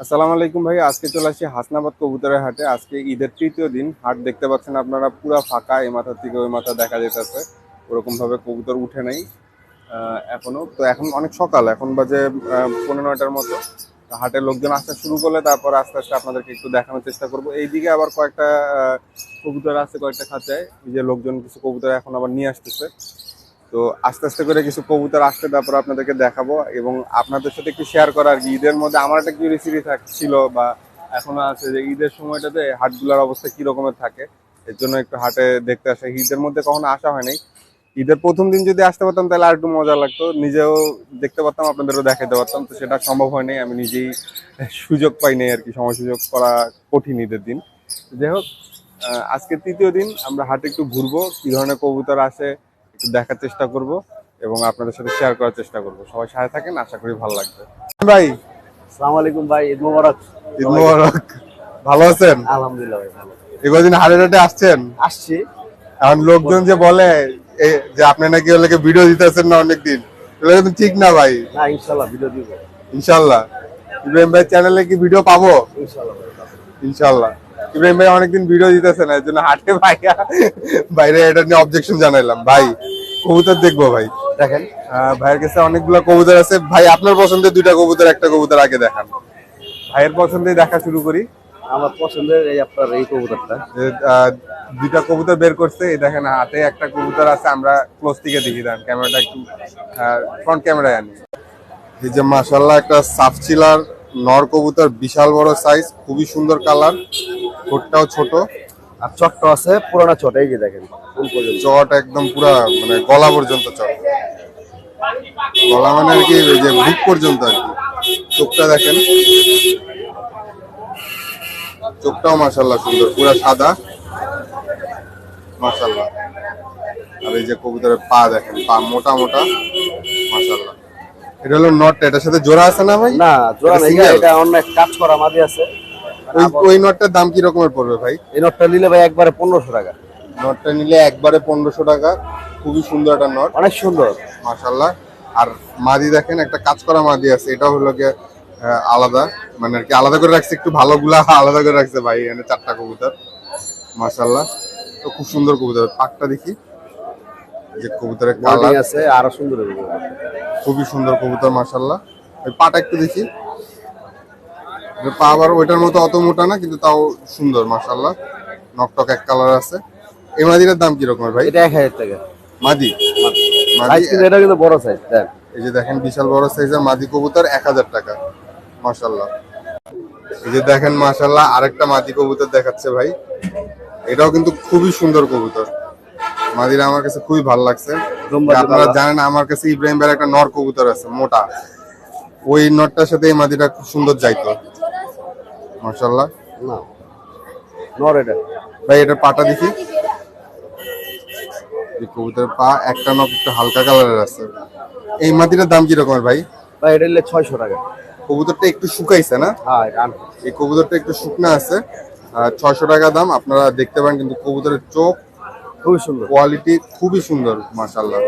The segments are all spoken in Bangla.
আসসালামু আলাইকুম ভাই আজকে চলে আসছি হাসনাবাদ কবুতরের হাটে। আজকে ঈদের তৃতীয় দিন হাট দেখতে পাচ্ছেন আপনারা পুরো ফাঁকা এই মাথা থেকে ওই মাথা দেখা যেতেছে ওরকম ভাবে কবুতর উঠে নাই আহ, এখনও। তো এখন অনেক সকাল এখন বাজে পনেরো নয়টার মতো। হাটের লোকজন আসতে শুরু করলে তারপর আস্তে আস্তে আপনাদেরকে একটু দেখানোর চেষ্টা করব। এইদিকে আবার কয়েকটা কবুতর আছে কয়েকটা খাঁচায়। যে লোকজন কিছু কবুতর এখন আবার নিয়ে আসতেছে। তো আস্তে আস্তে করে কিছু কবুতর আসতে তারপর আপনাদেরকে দেখাবো এবং আপনাদের সাথে একটু শেয়ার করা আর কি ঈদের মধ্যে আমার একটা কিউরিয়াসিটি ছিল বা এখনও আছে যে ঈদের সময়টাতে হাটগুলোর অবস্থা কি রকমের থাকে, এর জন্য একটু হাটে দেখতে আসা। ঈদের মধ্যে কখনো আসা হয়নি ঈদের প্রথম দিন যদি আসতে পারতাম, তাহলে আর একটু মজা লাগতো। নিজেও দেখতে পারতাম, আপনাদেরও দেখাতে পারতাম। তো সেটা সম্ভব হয়নি আমি নিজেই সুযোগ পাইনি আর কি সময় সুযোগ করা কঠিন ঈদের দিন। যাই হোক আজকে তৃতীয় দিন, আমরা হাটে একটু ঘুরবো, কি ধরনের কবুতর আসে দেখার চেষ্টা করব এবং আপনাদের সাথে শেয়ার করার চেষ্টা করব। সবাই সাথে থাকেন আশা করি ভালো লাগবে। ভাই। সালাম আলাইকুম ভাই ঈদ মোবারক। ঈদ মোবারক। ভালো আছেন? আলহামদুলিল্লাহ ভাই ভালো। এগুলোদিন হাটে হাটে আসছেন? আসছি। এখন লোকজন যে বলে যে আপনি নাকি ওগুলোকে ভিডিও দিতেছেন না অনেকদিন এগুলো কিন্তু ঠিক না ভাই। না ইনশাল্লাহ ভিডিও দিব। ইনশাল্লাহ। ইব্রাহিম ভাই চ্যানেলে কি ভিডিও পাবো? পাবো। ইনশাল্লাহ। ইব্রাহিম ভাই অনেকদিন ভিডিও দিতেছে না এর জন্য হাটে ভাই বাইরে এটা নিয়ে অবজেকশন জানাইলাম। ভাই কবুতর দেখব ভাই। দেখেন। ভাইয়ের কাছে অনেকগুলো কবুতর আছে। ভাই আপনার পছন্দের দুইটা কবুতর একটা কবুতর আগে দেখান। ভাইয়ের পছন্দে দেখা শুরু করি। আমার পছন্দের এই আপনার এই কবুতরটা। দুইটা কবুতর বের করছে। এই দেখেন হাতে একটা কবুতর আছে। আমরা ক্লোজ থেকে দেখি দেন ক্যামেরাটা একটু ফ্রন্ট ক্যামেরায় আনি। এই যে মাশাল্লাহ একটা সাফচিলার নর কবুতর বিশাল বড় সাইজ খুবই সুন্দর কালার ঠোঁটটাও ছোট। আর চট্ট আছে পুরোনো ছোট এই যে দেখেন চট একদম পুরা মানে গলা পর্যন্ত চট। গলা মানে আর কি যে বুক পর্যন্ত আর কি। চোখটা দেখেন। চোখটাও মাশাল্লাহ সুন্দর পুরা সাদা। মাশাল্লাহ আর এই যে কবুতরের পা দেখেন পা মোটা মোটা। মাশাল্লাহ এটা হলো নট এটার সাথে জোড়া আছে না ভাই? না জোড়া এটা নেই? এটা অনেক কাজ করা মাঝে আছে। ওই ওই নটটার দাম কি রকমের পড়বে ভাই? এই নটটা নিলে ভাই একবারে পনেরোশো টাকা। নটটা নিলে একবারে পনেরোশো টাকা। খুবই সুন্দর একটা নট অনেক সুন্দর। মাশাল্লাহ আর মাদি দেখেন একটা কাজ করা মাদি আছে। এটা হলো গিয়ে আলাদা। মানে আর কি আলাদা করে রাখছে একটু ভালোগুলা আলাদা করে রাখছে ভাই এখানে চারটা কবুতর। মাশাল্লাহ তো খুব সুন্দর কবুতর। পাকটা দেখি। যে কবুতরের কালার আছে আরও সুন্দর খুবই সুন্দর কবুতর মাশাল্লাহ ওই পাটা একটু দেখি। পা আবার ওইটার মতো অত মোটা না কিন্তু তাও সুন্দর মাশাল্লাহ নকটক এক কালার আছে। এই মাদিটার দাম কি রকমের ভাই? এটা এক হাজার টাকা। মাদি? মাদি। এটা কিন্তু বড় সাইজ দেখ। এই যে দেখেন বিশাল বড় সাইজের মাদি কবুতর এক হাজার টাকা মাশাল্লাহ এই যে দেখেন মাশাল্লাহ আরেকটা মাদি কবুতর দেখাচ্ছে ভাই। এটাও কিন্তু খুবই সুন্দর কবুতর। মাদিরা আমার কাছে খুবই ভালো লাগছে। আপনারা জানেন আমার কাছে ইব্রাহিম ভাইয়ের একটা নর কবুতর আছে মোটা। ওই নরটার সাথে এই মাদিটা খুব সুন্দর যাইতো। মাশাল্লাহ না। নর এটা। ভাই এটার পাটা দেখি। এই কবুতরের পা একটা নখ একটু হালকা কালারের আছে। এই মাদিটার দাম কি রকমের ভাই? ভাই এটা নিলে ছয়শো টাকা। কবুতরটা একটু শুকাইছে না? হ্যাঁ এটা এই কবুতরটা একটু শুকনা আছে। ছয়শো টাকা দাম আপনারা দেখতে পারেন কিন্তু কবুতরের চোখ খুবই সুন্দর। কোয়ালিটি খুবই সুন্দর মাশাল্লাহ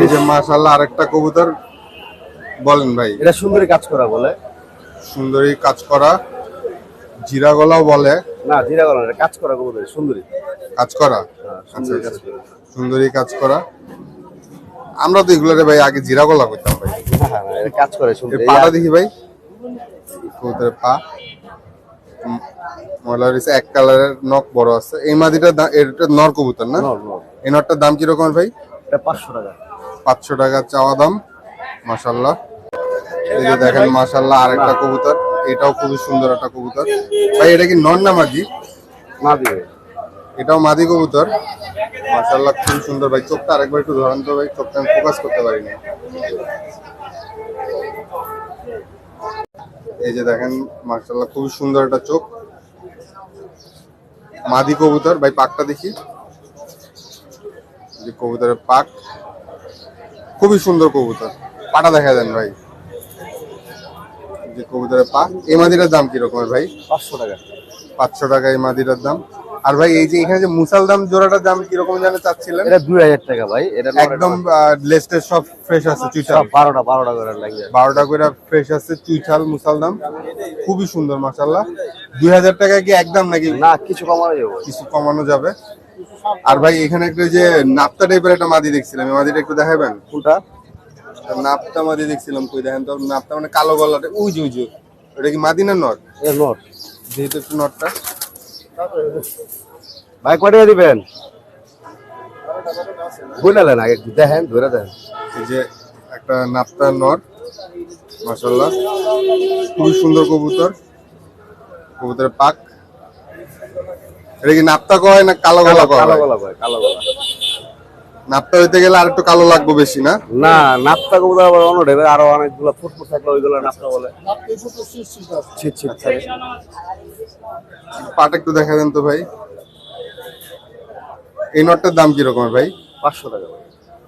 এই যে মাশাল্লাহ আরেকটা কবুতর বলেন ভাই। এটা সুন্দরী কাজ করা বলে। সুন্দরী কাজ করা জিরা গলাও বলে। না জিরা গলা এটা কাজ করা কবুতর সুন্দরী। কাজ করা? হ্যাঁ, আচ্ছা সুন্দরী আচ্ছা। কাজ করা। সুন্দরী কাজ করা। আমরা তো এগুলোরে ভাই আগে জিরা গলা করতাম ভাই। হ্যাঁ, হ্যাঁ, এটা কাজ করে সুন্দর। পাটা দেখি ভাই। কবুতরের পা। ময়লা রয়েছে এক কালারের নখ বড় আছে। এই মাদিটা এটা নর কবুতর না? এই নটটার দাম কীরকম ভাই? এটা পাঁচশো টাকা। পাঁচশো টাকা চাওয়া দাম মাসাল্লাহ এই যে দেখেন মাসাল্লাহ আরেকটা কবুতর। এটাও খুবই সুন্দর একটা কবুতর। ভাই এটা কি নর না মাদি দিবে এটাও মাদি কবুতর। মাসাল্লাহ খুবই সুন্দর ভাই। চোখটা আরেকবার একটু ধরান তো ভাই চোখটা আমি ফোকাস করতে পারিনি। এই যে দেখেন মাসাল্লাহ খুবই সুন্দর একটা চোখ। মাদি কবুতর ভাই পাকটা দেখি। যে কবুতরের পাক। খুবই সুন্দর কবুতর। পাটা দেখা দেন ভাই। যে কবুতরের পাক। এই মাদিটার দাম কিরকমের ভাই? পাঁচশো টাকা। পাঁচশো টাকা এই মাদিটার দাম। আর ভাই এই যে এখানে যে মুসালদাম জোড়াটার দাম কীরকম জানে চাচ্ছিলেন? এটা দুই হাজার টাকা ভাই এটা একদম লেস্টের সব ফ্রেশ আছে চুইচাল বারোটা বারোটা করে লাগবে। বারোটা করে ফ্রেশ আছে চুইচাল মুসালদাম খুবই সুন্দর মাসাল্লাহ দুই হাজার টাকা কি একদম নাকি? না কিছু কমানো যাব। কিছু কমানো যাবে। আর ভাই এখানে একটা যে নাপ্তা টাইপের একটা মাদি দেখছিলাম এই মাদিটা একটু দেখাবেন? কোনটা? নাপ্তা মাদি দেখছিলাম কই দেখেন তো নাপ্তা মানে কালো গলাটা উই যে ওটা কি মাদি না নট এ নোট যেহেতু একটু নটটা ভাই কটা দিবেন? বুঝলেন আগে দেখেন ধরে দেন এই যে একটা নাপ্তা নট মাশাল্লাহ খুবই সুন্দর কবুতর। কবুতরের পাক। এটা কি নাপ্তা কয় না কালো গলা কয় কালো গলা কয় কালো গলা। নাপ্তা হইতে গেলে আর একটু কালো লাগবে বেশি না? না নাপ্তা কবুতর আবার অন্য টাইপের আরও অনেকগুলো ফুটফুট থাকলে ওইগুলো নাপ্তা বলে। ছিট ছিট থাকে পাট একটু দেখা দেন তো ভাই। এই নটটার দাম কীরকম ভাই? পাঁচশো টাকা।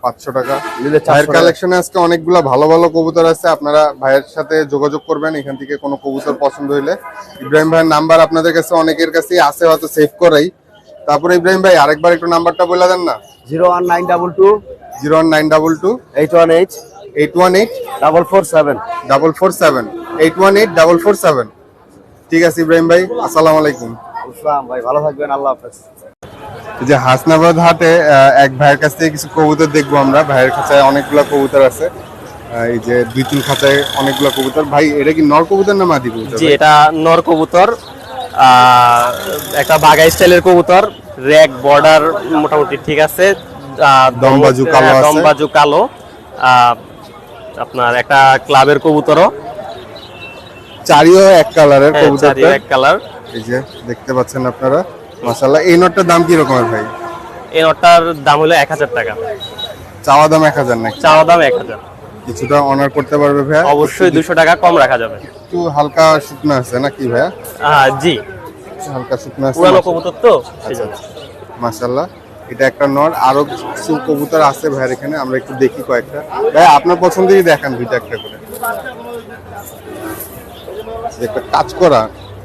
পাঁচশো টাকা। ভাইয়ের কালেকশনে আজকে অনেকগুলো ভালো ভালো কবুতর আছে। আপনারা ভাইয়ের সাথে যোগাযোগ করবেন এখান থেকে কোনো কবুতর পছন্দ হইলে। ইব্রাহিম ভাইয়ের নাম্বার আপনাদের কাছে অনেকের কাছেই আছে হয়তো সেভ করাই। তারপরে ইব্রাহিম ভাই আরেকবার একটু নাম্বারটা বলে দেন না। Zero one nine double two. Zero one nine double two. Eight one eight. Eight one eight. Double four seven. Double four seven. Eight one eight double four seven. ঠিক আছে ইব্রাহিম ভাই আসসালামু আলাইকুম। ইসলাম ভাই ভালো থাকবেন আল্লাহ হাফেজ। এই যে হাসনাবাদ হাটে এক ভাইয়ের কাছ থেকে কিছু কবুতর দেখব আমরা। ভাইয়ের খাঁচায় অনেকগুলো কবুতর আছে। এই যে দুই তিন খাঁচায় অনেকগুলো কবুতর। ভাই এটা কি নর কবুতর না মাদি কবুতর? জি এটা নর কবুতর। একটা বাগাই স্টাইলের কবুতর র্যাক বর্ডার মোটামুটি ঠিক আছে। আহ, দমবাজু কালো হ্যাঁ, দমবাজু কালো। আপনার একটা ক্লাবের কবুতরও। চারিও এক কালারের হ্যাঁ, কবুতরটা চারিও এক কালার। এই যে দেখতে পাচ্ছেন আপনারা। মাশাআল্লাহ এই নটটার দাম কি রকমের ভাই? এই নটটার দাম হলো এক হাজার টাকা। চাওয়া দাম এক হাজার নাকি? চাওয়া দাম এক হাজার। কিছুটা অনার করতে পারবে ভাইয়া। অবশ্যই দুশো টাকা কম রাখা যাবে। একটু হালকা শুকনো আছে নাকি ভাইয়া? জি। হালকা শুকনো আছে পুরানো কবুতর তো মাশাআল্লাহ। এটা একটা নর আরও কিছু কবুতর আছে ভাইয়ের এখানে আমরা একটু দেখি কয়েকটা। ভাই আপনার পছন্দেরই দেখান দুইটা একটা করে। একটা কাজ করা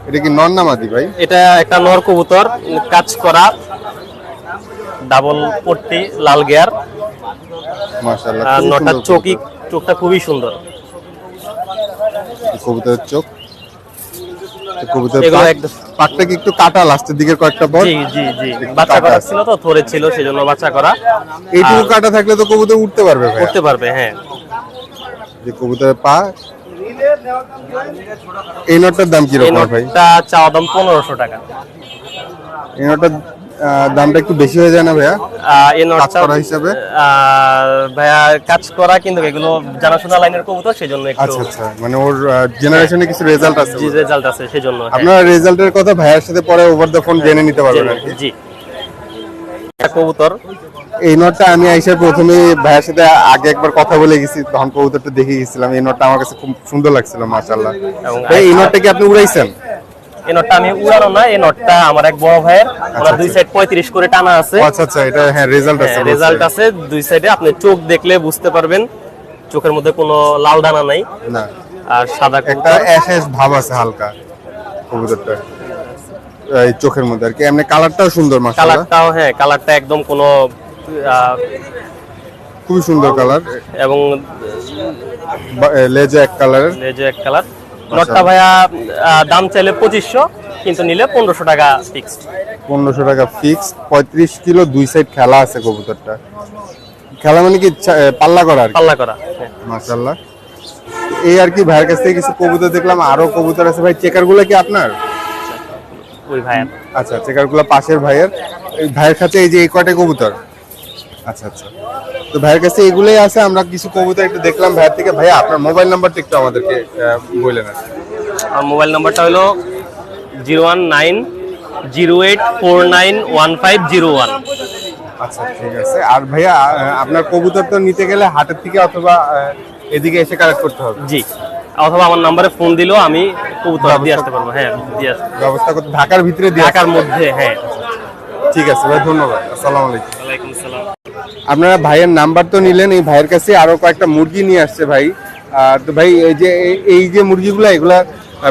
এটা কি নর নামাদি ভাই? এটা একটা নর কবুতর কাজ করা ডাবল পট্টি লাল গিয়ার। মাশাআল্লাহ সুন্দর চোখই চোখটা খুবই সুন্দর। কবুতর। কবুতরের চোখ একদম পাকটা কি একটু কাটা লাস্টের দিকের কয়েকটা জি জি জি। বাচ্চা করা ছিল তো থরে ছিল সেজন্য বাচ্চা করা। এইটুকু কাটা থাকলে তো কবুতর উঠতে পারবে করতে পারবে হ্যাঁ। যে কবুতরের পা। এই নটটার দাম কি এই রকম ভাই চাওয়া দাম পনেরোশো টাকা। এই দামটা একটু বেশি হয়ে যায় না ভাইয়া? এই নোটটা করা হিসাবে? ভাইয়া কাজ করা কিন্তু এগুলো জানাশোনা লাইনের কবুতর সেজন্য একটু আচ্ছা আচ্ছা। মানে ওর জেনারেশনে কিছু রেজাল্ট আছে জি রেজাল্ট আছে সেজন্য। হ্যাঁ। আপনারা রেজাল্টের কথা ভাইয়ার সাথে পরে ওভার দ্য ফোন জেনে নিতে পারবেন আর কি। জি। কবুতর। এই নটটা আমি আইসার প্রথমে ভাইয়ের সাথে আগে একবার কথা বলে গেছি তখন কবুতরটা দেখে গেছিলাম। এই নটটা আমার কাছে খুব সুন্দর লাগছিল মাশাআল্লাহ। এই নটটা কি আপনি উড়াইছেন? এই নটটা আমি উড়ানো না এই নটটা আমার এক বড় ভাইয়ের। ওনার দুই। সাইড পঁয়ত্রিশ করে টানা আছে। আচ্ছা আচ্ছা এটা হ্যাঁ রেজাল্ট আছে রেজাল্ট আছে দুই সাইডে আপনি চোখ দেখলে বুঝতে পারবেন চোখের মধ্যে কোনো লাল দানা নাই। না। আর সাদা একটা কবুতর অ্যাশ অ্যাশ ভাব আছে হালকা কবুতরটা এই চোখের মধ্যে আর কি এমনি কালারটাও সুন্দর মাশাআল্লাহ। কালারটাও হ্যাঁ কালারটা একদম কোনো খুবই সুন্দর কালার এবং লেজে এক কালারের লেজে এক কালার নটটা ভাইয়া দাম চাইলে পঁচিশশো কিন্তু নিলে পনেরোশো টাকা ফিক্সড পনেরোশো টাকা ফিক্স পঁয়ত্রিশ কিলো দুই সাইড খেলা আছে কবুতরটা। খেলা মানে কি পাল্লা করা পাল্লা করা হ্যাঁ। মাশাল্লাহ এই আর কি ভাইয়ের কাছ থেকে কিছু কবুতর দেখলাম আরও কবুতর আছে। ভাই চেকারগুলো কি আপনার? ওই আচ্ছা চেকারগুলো পাশের ভাইয়ের। এই ভাইয়ের কাছে এই যে এই কয়টা কবুতর? আচ্ছা আচ্ছা। তো ভাইয়ের কাছে এগুলোই আছে আমরা কিছু কবুতর একটু দেখলাম ভাইয়ের থেকে। ভাইয়া আপনার মোবাইল নাম্বারটা একটু আমাদেরকে বললেন আর আমার মোবাইল নাম্বারটা হলো zero one nine zero eight four nine one five zero one. আচ্ছা ঠিক আছে। আর ভাইয়া আপনার কবুতর তো নিতে গেলে হাটের থেকে অথবা এদিকে এসে কালেক্ট করতে হবে। জি। অথবা আমার নাম্বারে ফোন দিলেও আমি কবুতর দিয়ে আসতে পারব। হ্যাঁ দিয়ে আসতে ব্যবস্থা করতে ঢাকার ভিতরে ঢাকার মধ্যে হ্যাঁ। ঠিক আছে ভাই ধন্যবাদ। আসসালামু আলাইকুম। আপনারা ভাইয়ের নাম্বার তো নিলেন এই ভাইয়ের কাছে আরও কয়েকটা মুরগি নিয়ে আসছে ভাই। তো ভাই এই যে এই- যে মুরগিগুলো এগুলা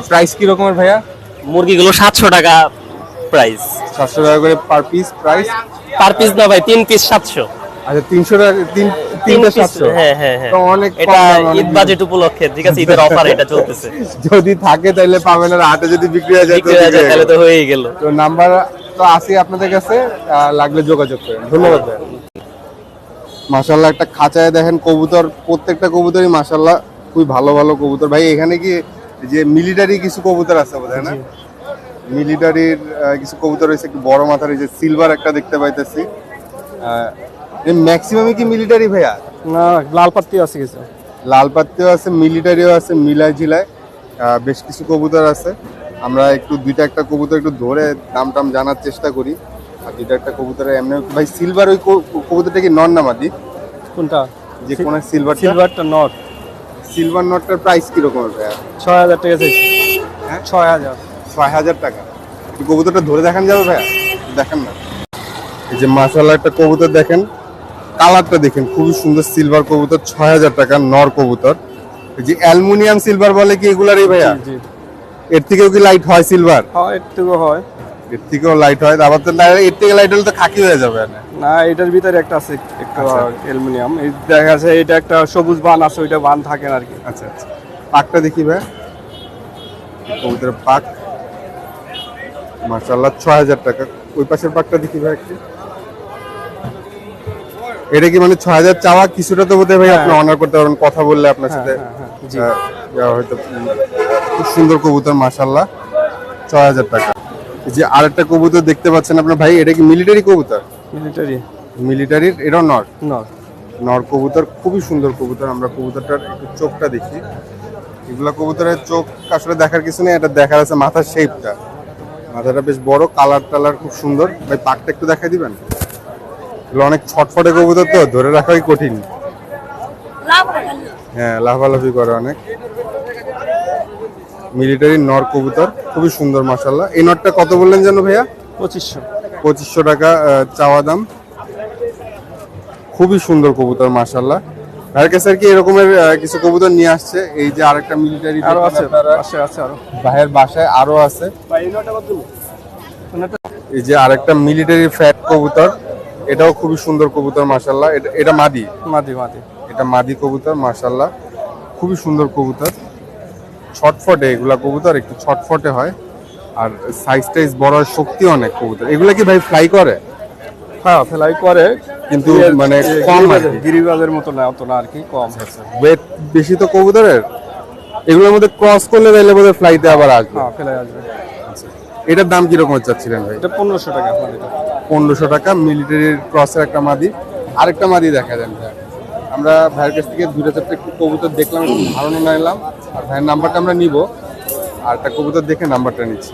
প্রাইস কি রকমের ভাইয়া? মুরগিগুলো সাতশো টাকা প্রাইস সাতশো টাকা করে per piece price per piece না ভাই তিন পিস সাতশো। আচ্ছা তিনশো টাকা তিন তিনটা সাতশো? হ্যাঁ হ্যাঁ হ্যাঁ। অনেক এটা ঈদ বাজেট উপলক্ষে ঠিক আছে ঈদের অফার এটা চলতেছে। যদি থাকে তাহলে পাবেন আর হাটে যদি বিক্রি হয়ে যায় যায় তাহলে তো হয়েই গেল। গেল। তো নাম্বার তো আছে আপনাদের কাছে লাগলে যোগাযোগ করেন। ধন্যবাদ ভাই মাশাল্লাহ একটা খাঁচায় দেখেন কবুতর প্রত্যেকটা কবুতরই মাশাল্লাহ খুবই ভালো ভালো কবুতর। ভাই এখানে কি যে মিলিটারি কিছু কবুতর আছে বোধহয় না? মিলিটারির কিছু কবুতর রয়েছে একটু বড় মাথার যে সিলভার একটা দেখতে পাইতেছি। ম্যাক্সিমামই কি মিলিটারি ভাইয়া? না লাল পাত্তি আছে কিছু। লাল পাত্তিও আছে মিলিটারিও আছে মিলাই ঝিলায় বেশ কিছু কবুতর আছে। আমরা একটু দুইটা একটা কবুতর একটু ধরে দাম টাম জানার চেষ্টা করি। দুইটা একটা কবুতরে এমনি ভাই সিলভার ওই কো- কবুতরটা কি নন নামাদি কোনটা? যে কোন সিলভার সিলভারটা নট সিলভার নটটার প্রাইস কীরকম হবে ছয় হাজার টাকা হ্যাঁ? ছয় হাজার। ছয় হাজার টাকা। এই কবুতরটা ধরে দেখান যাবে ভাইয়া? দেখেন না। এই যে মাসাল্লাহ একটা কবুতর দেখেন। কালারটা দেখেন খুবই সুন্দর সিলভার কবুতর ছয় হাজার টাকা নর কবুতর। এই যে অ্যালুমিনিয়াম সিলভার বলে কি এগুলারই ভাইয়া? জি এর থেকেও কি লাইট হয় সিলভার হয় একটু হয়। এর থেকেও লাইট হয়। আবার তো এর থেকে লাইট হলে তো খাকি হয়ে যাবে না। এটার ভিতরে একটা আছে একটু আচ্ছা। অ্যালুমিনিয়াম। এই দেখা যাচ্ছে এটা একটা সবুজ বান আছে ওইটা বান থাকে আর কি আচ্ছা আচ্ছা। পাকটা দেখি ভাই। কবুতরের পাক। মাশাআল্লাহ ছয় হাজার টাকা। ওই পাশের পাকটা দেখি ভাই একটু। এটা কি মানে ছয় হাজার চাওয়া কিছুটা তো বোধহয় ভাই আপনি অনার করতে পারবেন কথা বললে আপনার সাথে। হ্যাঁ, হ্যাঁ। আহ, দেওয়া হয়তো খুব সুন্দর কবুতর মাশাআল্লাহ। ছয় হাজার টাকা। এই যে আরেকটা কবুতর দেখতে পাচ্ছেন আপনার ভাই এটা কি মিলিটারি কবুতর? মিলিটারি মিলিটারির এটাও নর? নর। নর কবুতর খুবই সুন্দর কবুতর আমরা কবুতরটার একটু চোখটা দেখি। এগুলা কবুতরের চোখ আসলে দেখার কিছু নেই এটা দেখার আছে মাথার শেপটা মাথাটা বেশ বড় কালার টালার খুব সুন্দর। ভাই পাকটা একটু দেখাই দিবেন? এগুলো অনেক ছটফটে কবুতর তো ধরে রাখাই কঠিন। হ্যাঁ লাফালাফি করে অনেক। মিলিটারি নর কবুতর খুবই সুন্দর মাসাল্লাহ এই নটটা কত বললেন যেন ভাইয়া? পঁচিশশো। পঁচিশশো টাকা চাওয়া দাম। খুবই সুন্দর কবুতর মাশাল্লাহ ভাইয়ের কাছে আর কি এরকমের কিছু কবুতর নিয়ে আসছে? এই যে আরেকটা মিলিটারি আরও আছে আছে আছে আরও। ভাইয়ের বাসায় আরও আছে। এই যে আরেকটা মিলিটারি ফ্যাট কবুতর এটাও খুবই সুন্দর কবুতর মাশাল্লাহ এটা- এটা মাদি? মাদি মাদি। এটা মাদি কবুতর মাশাল্লাহ খুবই সুন্দর কবুতর। ছটফটে এগুলা কবুতর একটু ছটফটে হয়। আর সাইজ টাইজ বড় শক্তি অনেক কবুতর। এগুলা কি ভাই ফ্লাই করে? হ্যাঁ ফেলাই করে কিন্তু মানে কম। গিরিবাজের মতো না অত না আর কি কম। ওয়েট বেশি তো কবুতরের? এগুলোর মধ্যে ক্রস করলে তাহলে বোধহয় ফ্লাইতে আবার আসবে। হ্যাঁ ফেলাই আসবে। এটার দাম কীরকম চাচ্ছিলেন ভাই? এটা পনেরোশো টাকা পনেরোশো টাকা মিলিটারির ক্রসের একটা মাদি। আরেকটা মাদি দেখা যান ভাই। আমরা ভাইয়ের কাছ থেকে দুটো চারটে একটু কবুতর দেখলাম একটু ধারণা নিলাম। আর ভাইয়ের নাম্বারটা আমরা নিব। আর একটা কবুতর দেখে নাম্বারটা নিচ্ছি।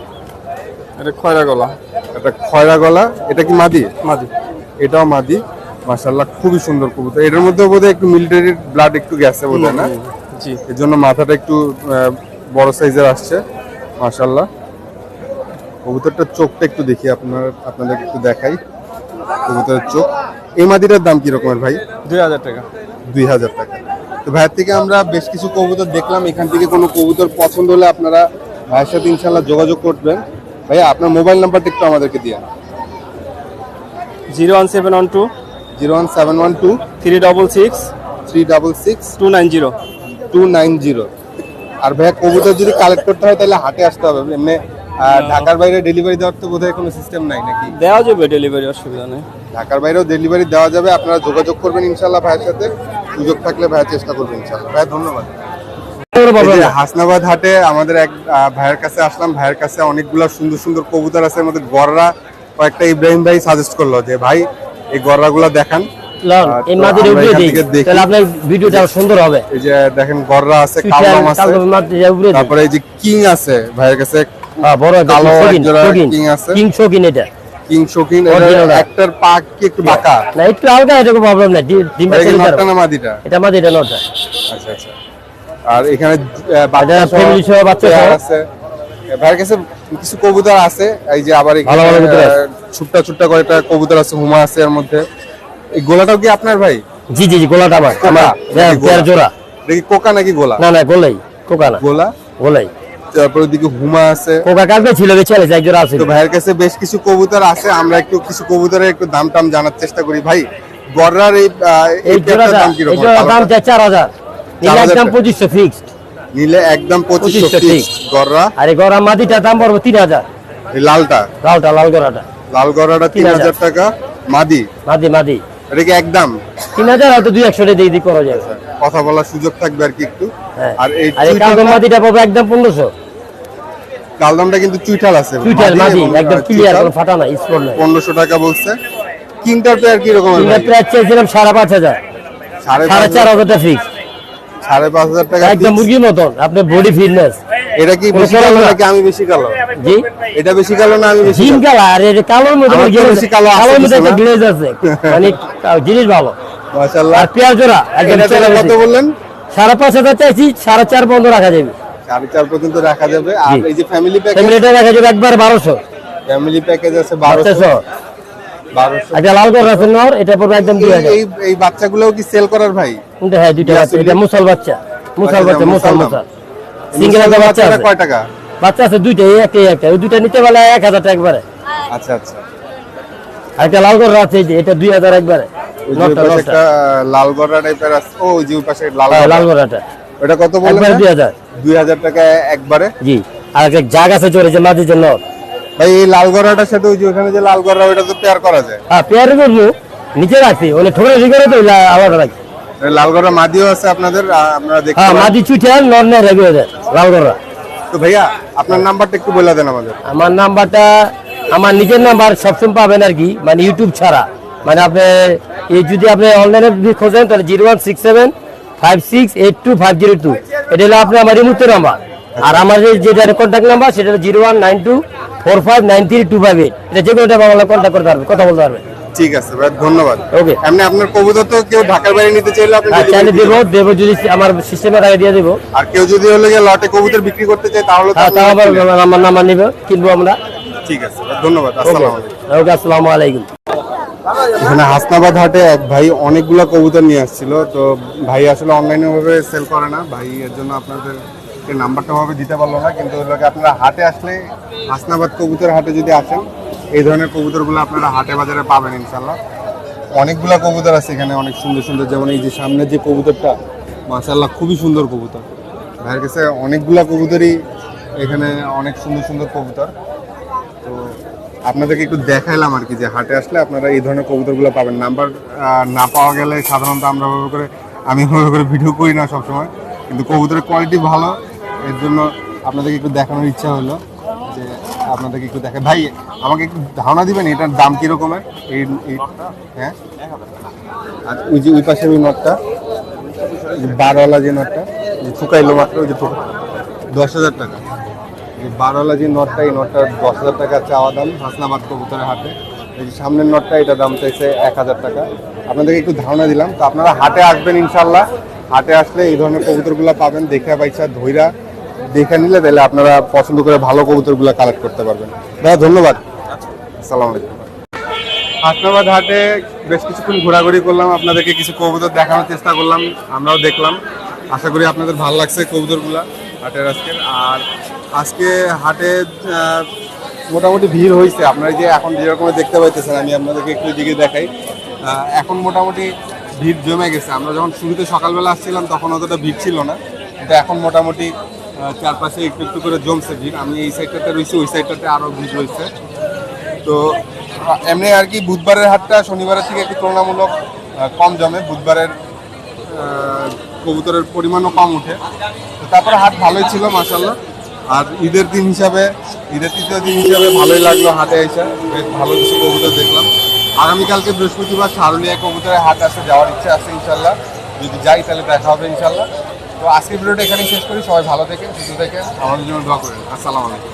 এটা খয়রা গলা। এটা খয়রা গলা। এটা কি মাদি? মাদি। এটাও মাদি। মাশাল্লাহ খুবই সুন্দর কবুতর। এটার মধ্যে বোধহয় একটু মিলিটারির ব্লাড একটু গেছে বোধহয় না? জি। এর জন্য মাথাটা একটু বড় সাইজের আসছে। মাশাল্লাহ কবুতরটার চোখটা একটু দেখি আপনার আপনাদের একটু দেখাই। কবুতরের চোখ। এই মাদিটার দাম কি রকমের ভাই? দুই হাজার টাকা। দুই হাজার টাকা। তো ভাইয়ের থেকে আমরা বেশ কিছু কবুতর দেখলাম এখান থেকে কোনো কবুতর পছন্দ হলে আপনারা ভাইয়ের সাথে ইনশাল্লাহ যোগাযোগ করবেন। ভাইয়া আপনার মোবাইল নাম্বারটা একটু আমাদেরকে দিয়ে zero one seven one two zero one seven one two three double six three double six two nine zero. Two nine zero. আর ভাইয়া কবুতর যদি কালেক্ট করতে হয় তাহলে হাটে আসতে হবে। এমনি ঢাকার বাইরে ডেলিভারি দেওয়ার তো বোধহয় কোনো সিস্টেম নাই নাকি? দেওয়া যাবে ডেলিভারি অসুবিধা নেই। ঢাকার বাইরেও ডেলিভারি দেওয়া যাবে। আপনারা যোগাযোগ করবেন ইনশাল্লাহ ভাইয়ের সাথে। সুযোগ থাকলে ভাইয়া চেষ্টা করবেন ইনশাল্লাহ ভাইয়া ধন্যবাদ। হাসনাবাদ হাটে আমাদের এক ভাইয়ের কাছে আসলাম। ভাইয়ের কাছে অনেকগুলা সুন্দর সুন্দর কবুতর আছে। মধ্যে গররা কয়েকটা ইব্রাহিম ভাই সাজেস্ট করল যে ভাই এই গররাগুলা দেখান। গররা আছে। তারপরে এই যে কিং আছে ভাইয়ের কাছে হ্যাঁ, বড় কালো king আছে। কিং শৌখিন এটা। কিং না। একটার পাক কি একটু বাঁকা? না একটু হালকা এটুকু প্রবলেম ডিমটা করো। না মাদিটা? এটা নটা আচ্ছা আচ্ছা। আর এখানে বাচ্চা এটা সহ, বাচ্চা আছে। ভাইয়ের কাছে কিছু কবুতর আছে এই যে আবার ভালো ভালো। ছুট্টা ছুট্টা কয়েকটা কবুতর আছে হুমা আছে এর মধ্যে। এই গোলাটাও কি আপনার ভাই? জি জি জি গোলাটা আমার আমার হ্যাঁ? জোড়া। দেখি কোকা নাকি গোলা? না না গোলাই কোকা না। গোলা? গোলাই। তারপর ওদিকে হুমা আছে। কোকা ছিল চলে একজন আছে। তো ভাইয়ের কাছে বেশ কিছু কবুতর আছে আমরা একটু কিছু কবুতরের একটু দাম টাম জানার চেষ্টা করি। ভাই এই এই দাম কীরকম? জোড়ার দাম চাই চার হাজার। নিলে একদম টাকা। পঁচিশশো ফিক্সড নিলে একদম 2500 ফিক্স গড়রা আর গরম দাম পড়ব তিন হাজার। এই লালটা? লালটা লাল গড়াটা লাল তিন 3000 টাকা। মাদি? মাদি মাদি। এটা কি একদম? তিন হাজার হয়তো দুই একশো দিয়ে দিয়ে করা যাবে। কথা বলার সুযোগ থাকবে আর কি একটু। হ্যাঁ। আর এই কালো মাটিটা পাবো একদম পনেরোশো। কালদামটা কিন্তু চুইঠাল আছে। মাদি এবং, একদম ক্লিয়ার কোনো ফাটা নাই স্পট নাই। পনেরোশো টাকা বলছে। কিংটার কি রকম প্রাইস চাইছিলাম সাড়ে পাঁচ হাজার। সাড়ে সাড়ে পাঁচ চার হাজার- হাজারটা ফিক্স সাড়ে পাঁচ হাজার টাকা একদম মুরগির মতন আপনার বডি ফিটনেস এটা কি বেশি কালো নাকি আমি বেশি কালো? জি? এটা বেশি কালো না আমি বেশি জিম কালো? আর এটা কালোর মধ্যে বেশি কালো আছে কালোর মধ্যে একটা গ্লেজ আছে। মানে জিনিস ভালো। মাশাআল্লাহ। আর পেঁয়াজ জোড়া একদম এটা কত বললেন? সাড়ে পাঁচ হাজার চাইছি সাড়ে চার পর্যন্ত রাখা যাবে। সাড়ে চার পর্যন্ত রাখা যাবে। আর এই যে ফ্যামিলি প্যাকেজ ফ্যামিলিটা রাখা যাবে একবার বারোশো। ফ্যামিলি প্যাকেজ আছে বাচ্চা বারোশো। সহ বারোশো। একটা লাল করে আছে নর এটা পড়বে একদম দুই হাজার। এই এই বাচ্চাগুলোও কি সেল করার ভাই? কিন্তু হ্যাঁ দুইটা বাচ্চা এটা মুসল বাচ্চা। মুসল আচ্ছা, বাচ্চা মুসল বাচ্চা। সিঙ্গেল একটা বাচ্চা আছে। কয় টাকা? বাচ্চা আছে দুইটা এই একটা একটা। ওই দুইটা নিতে টাকা একবারে। আচ্ছা আচ্ছা। একটা লাল আছে এটা দুই হাজার একবারে। একটা লাল গড়া টাইপের আছে। ও ওই যে পাশে লাল হ্যাঁ, লাল। ওটা কত বললেন দুই হাজার টাকা একবারে। জি। আর একটা জাগ আছে চলে যে মাঝে জন্য। ভাই এই লাল গড়াটার সাথে ওই যে ওখানে যে লাল গড়া ওটা তো পেয়ার করা যায়। হ্যাঁ পেয়ারে করব। নিচে রাখছি ওনে ঠোকরে ঠোকরে তো আলাদা রাখি। লাল গড়া মাদিও আছে আপনাদের আপনারা দেখতে হ্যাঁ। মাদি চুটিয়াল নর রাখি ওদের লাল তো ভাইয়া আপনার নাম্বারটা একটু বলে দেন আমাদের। আমার নাম্বারটা আমার নিজের নাম্বার সবসময় পাবেন আর কি মানে ইউটিউব ছাড়া। মানে আপনি এই যদি আপনি অনলাইনে খোঁজেন তাহলে zero one six seven five six eight two five zero two এটা হলো আপনার আমার রিমুক্ত নাম্বার আর আমার যেটা কন্ট্যাক্ট নাম্বার সেটা হলো zero one nine two four five nine three two five eight এটা যে কোনো আমার কন্ট্যাক্ট করতে পারবে কথা বলতে পারবে। ঠিক আছে ভাই ধন্যবাদ। ওকে আপনার কবুতর তো কেউ ঢাকার বাইরে নিতে চাইলে আপনি চাইলে দিয়ে দেবো যদি আমার সিস্টেমে টাকা দিয়ে দেবো। আর কেউ যদি হলে গিয়ে লটে কবুতর বিক্রি করতে চায় তাহলে হ্যাঁ আমার নাম্বার নিবে কিনবো আমরা। ঠিক আছে ধন্যবাদ ওকে আসসালামু আলাইকুম। ওকে আসসালামু আলাইকুম। এখানে হাসনাবাদ হাটে এক ভাই অনেকগুলো কবুতর নিয়ে আসছিল। তো ভাই আসলে অনলাইনে ভাবে সেল করে না। ভাই এর জন্য আপনাদেরকে নাম্বারটা ভাবে দিতে পারল না। কিন্তু ওগুলোকে আপনারা হাটে আসলে হাসনাবাদ কবুতর হাটে যদি আসেন, এই ধরনের কবুতরগুলো আপনারা হাটে বাজারে পাবেন ইনশাল্লাহ অনেকগুলো কবুতর আছে এখানে, অনেক সুন্দর সুন্দর। যেমন এই যে সামনে যে কবুতরটা মাশাল্লাহ খুবই সুন্দর কবুতর। ভাইয়ের কাছে অনেকগুলা কবুতরই এখানে অনেক সুন্দর সুন্দর কবুতর। আপনাদেরকে একটু দেখাইলাম আর কি যে হাটে আসলে আপনারা এই ধরনের কবুতরগুলো পাবেন। নাম্বার না পাওয়া গেলে সাধারণত আমরা ভাবে করে আমি ভাবে করে ভিডিও করি না সবসময়। কিন্তু কবুতরের কোয়ালিটি ভালো। এর জন্য আপনাদেরকে একটু দেখানোর ইচ্ছা হলো যে আপনাদেরকে একটু দেখে ভাই, আমাকে একটু ধারণা দিবেন এটার দাম কিরকমের এই হ্যাঁ? আর ওই যে ওই পাশের ওই নটটা ওই যে বারওয়ালা যে নটটা, যে ঠুকাইলো মাত্র ওই যে দশ হাজার টাকা। বারোলা যে নটটা এই নটটা দশ হাজার টাকা চাওয়া দাম হাসনাবাদ কবুতরের হাটে। এই যে সামনের নটটা এটা দাম চাইছে এক হাজার টাকা। আপনাদেরকে একটু ধারণা দিলাম তো আপনারা হাটে আসবেন ইনশাল্লাহ হাটে আসলে এই ধরনের কবুতরগুলো পাবেন দেখে পাইছা ধৈরা দেখে নিলে তাহলে আপনারা পছন্দ করে ভালো কবুতরগুলো কালেক্ট করতে পারবেন। দাদা ধন্যবাদ। আসসালামু আলাইকুম। হাসনাবাদ হাটে বেশ কিছুক্ষণ ঘোরাঘুরি করলাম আপনাদেরকে কিছু কবুতর দেখানোর চেষ্টা করলাম আমরাও দেখলাম। আশা করি আপনাদের ভালো লাগছে কবুতরগুলা হাটের আজকের। আর আজকে হাটে মোটামুটি ভিড় হয়েছে। আপনারা যে এখন যেরকম দেখতে পাইতেছেন, আমি আপনাদেরকে একটু দিকে দেখাই। এখন মোটামুটি ভিড় জমে গেছে। আমরা যখন শুরুতে সকালবেলা আসছিলাম, তখন অতটা ভিড় ছিল না। কিন্তু এখন মোটামুটি চারপাশে একটু একটু করে জমছে ভিড়। আমি এই সাইডটাতে রয়েছি, ওই সাইডটাতে আরও ভিড় রয়েছে। তো এমনি আর কি বুধবারের হাটটা শনিবারের থেকে একটু তুলনামূলক কম জমে। বুধবারের কবুতরের পরিমাণও কম উঠে। তারপরে হাট ভালোই ছিল মাসাল্লাহ আর ঈদের দিন হিসাবে, ঈদের তৃতীয় দিন হিসাবে ভালোই লাগল হাটে এসে। বেশ ভালো কিছু কবুতর দেখলাম। আগামীকালকে বৃহস্পতিবার সারুলিয়া কবুতরের হাট আসে যাওয়ার ইচ্ছা আছে ইনশাল্লাহ। যদি যাই তাহলে দেখা হবে ইনশাল্লাহ। তো আজকের ভিডিওটা এখানেই শেষ করি। সবাই ভালো থেকে সুস্থ থেকে আমাদের জন্য দোয়া করেন। আসসালামু আলাইকুম।